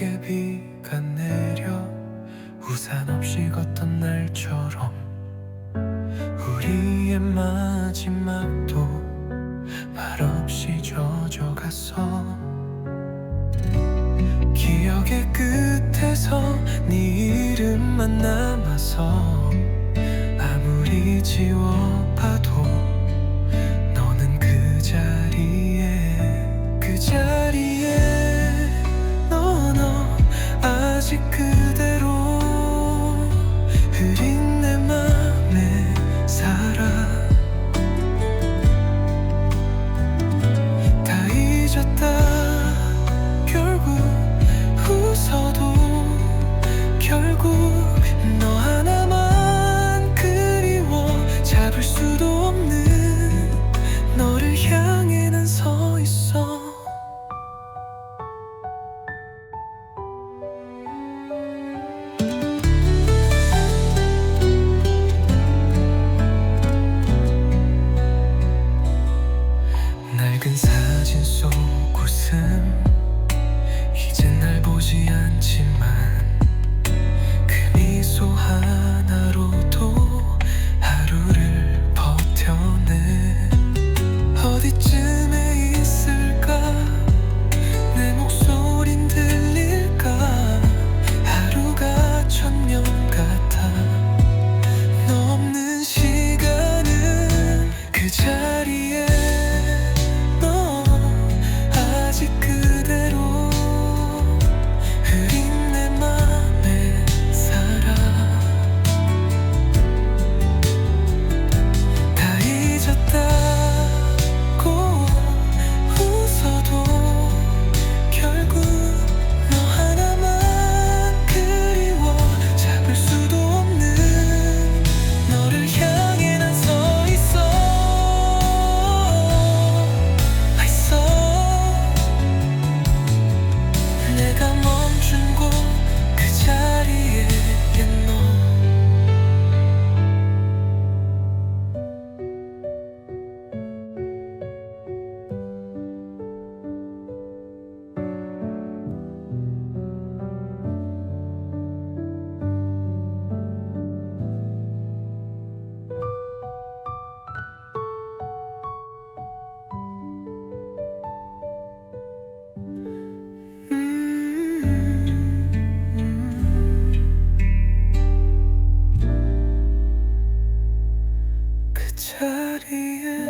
가볍게 비가 내려 우산 없이 걷던 날처럼 우리의 마지막도 말 없이 젖어갔어 기억의 끝에서 네 이름만 남아서 아무리 지워봐도 그대로 흐린 그 자리에 자리에